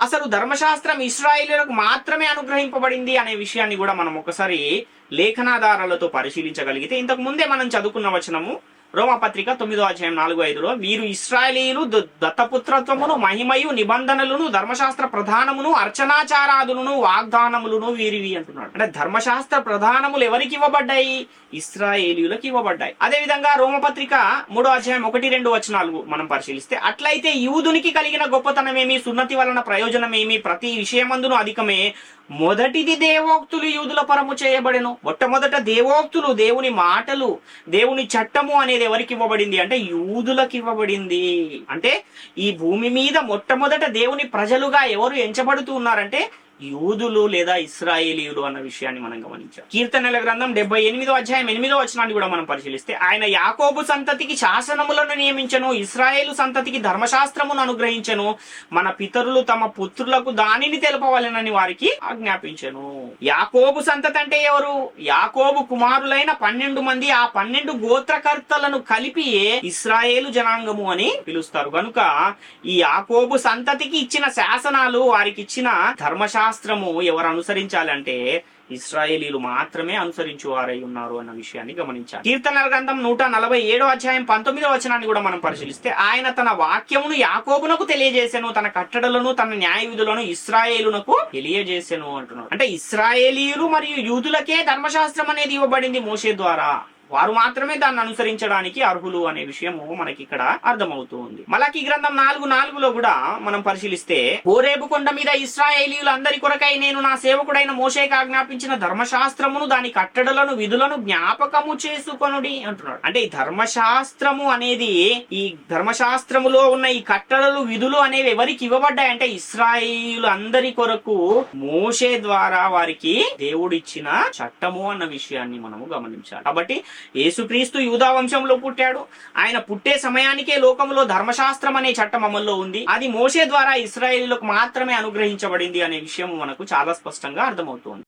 అసలు ధర్మశాస్త్రం ఇస్రాయిలకు మాత్రమే అనుగ్రహింపబడింది అనే విషయాన్ని కూడా మనం ఒకసారి లేఖనాధారాలతో పరిశీలించగలిగితే ఇంతకు ముందే మనం చదువుకున్న వచనము రోమపత్రిక తొమ్మిదో అధ్యాయం నాలుగు ఐదులో వీరు ఇస్రాయేలీలు దత్తపుత్రత్వమును మహిమయు నిబంధనలను ధర్మశాస్త్ర ప్రధానమును అర్చనాచారాదులను వాగ్దానములను వీరివి అంటున్నాడు. అంటే ధర్మశాస్త్ర ప్రధానములు ఎవరికి ఇవ్వబడ్డాయి? ఇస్రాయేలీయులకు ఇవ్వబడ్డాయి. అదే విధంగా రోమపత్రిక మూడో అధ్యాయం ఒకటి రెండు వచనాలు మనం పరిశీలిస్తే అట్లయితే యూదునికి కలిగిన గొప్పతనమేమి? సున్నతి వలన ప్రయోజనమేమి? ప్రతి విషయమందును అధికమే. మొదటిది దేవోక్తులు యూదుల పరము చేయబడెను. మొట్టమొదట దేవోక్తులు దేవుని మాటలు దేవుని చట్టము అనేది ఎవరికి ఇవ్వబడింది అంటే యూదులకు ఇవ్వబడింది. అంటే ఈ భూమి మీద మొట్టమొదట దేవుని ప్రజలుగా ఎవరు ఎంచబడుతూ ఉన్నారంటే యూదులు లేదా ఇస్రాయేలీయులు అన్న విషయాన్ని మనం గమనించాం. కీర్తనల గ్రంథం డెబ్బై ఎనిమిదో అధ్యాయం ఎనిమిదో వచనాన్ని కూడా మనం పరిశీలిస్తే ఆయన యాకోబు సంతతికి శాసనములను నియమించను ఇస్రాయేలు సంతతికి ధర్మశాస్త్రమును అనుగ్రహించను మన పితరులు తమ పుత్రులకు దానిని తెలపవలెనని వారికి ఆజ్ఞాపించను. యాకోబు సంతతి అంటే ఎవరు? యాకోబు కుమారులైన పన్నెండు మంది ఆ పన్నెండు గోత్రకర్తలను కలిపి ఇస్రాయేలు జనాంగము అని పిలుస్తారు. కనుక ఈ యాకోబు సంతతికి ఇచ్చిన శాసనాలు వారికి ఇచ్చిన ధర్మశాస్త్రము ఎవరు అనుసరించాలంటే ఇస్రాయేలీలు మాత్రమే అనుసరించు వారై ఉన్నారు అన్న విషయాన్ని గమనించాలి. కీర్తనల గ్రంథం నూట నలభై ఏడో అధ్యాయం పంతొమ్మిదో వచనాన్ని కూడా మనం పరిశీలిస్తే ఆయన తన వాక్యమును యాకోబునకు తెలియజేశాను తన కట్టడలను తన న్యాయ విధులను ఇస్రాయేలునకు తెలియజేశాను అంటున్నాడు. అంటే ఇస్రాయేలీలు మరియు యూదులకే ధర్మశాస్త్రం అనేది ఇవ్వబడింది మోషే ద్వారా. వారు మాత్రమే దాన్ని అనుసరించడానికి అర్హులు అనే విషయము మనకి ఇక్కడ అర్థమవుతుంది. మలకి గ్రంథం నాలుగు నాలుగులో కూడా మనం పరిశీలిస్తే ఓరేపు కొండ మీద ఇస్రాయేలీయులు అందరి కొరకై నేను నా సేవకుడైన మోషేకి ఆజ్ఞాపించిన ధర్మశాస్త్రమును దాని కట్టడలను విధులను జ్ఞాపకము చేసుకొనుడి అంటున్నాడు. అంటే ఈ ధర్మశాస్త్రము అనేది ఈ ధర్మశాస్త్రములో ఉన్న ఈ కట్టడలు విధులు అనేవి ఎవరికి ఇవ్వబడ్డాయి? అంటే ఇస్రాయేలు అందరి కొరకు మోషే ద్వారా వారికి దేవుడిచ్చిన చట్టము అన్న విషయాన్ని మనము గమనించాలి. కాబట్టి యేసుక్రీస్తు యూదా వంశంలో పుట్టాడు. ఆయన పుట్టే సమయానికే లోకంలో ధర్మశాస్త్రం అనే చట్టం అమల్లో ఉంది. అది మోషే ద్వారా ఇస్రాయేలీలకు మాత్రమే అనుగ్రహించబడింది అనే విషయం మనకు చాలా స్పష్టంగా అర్థమవుతుంది.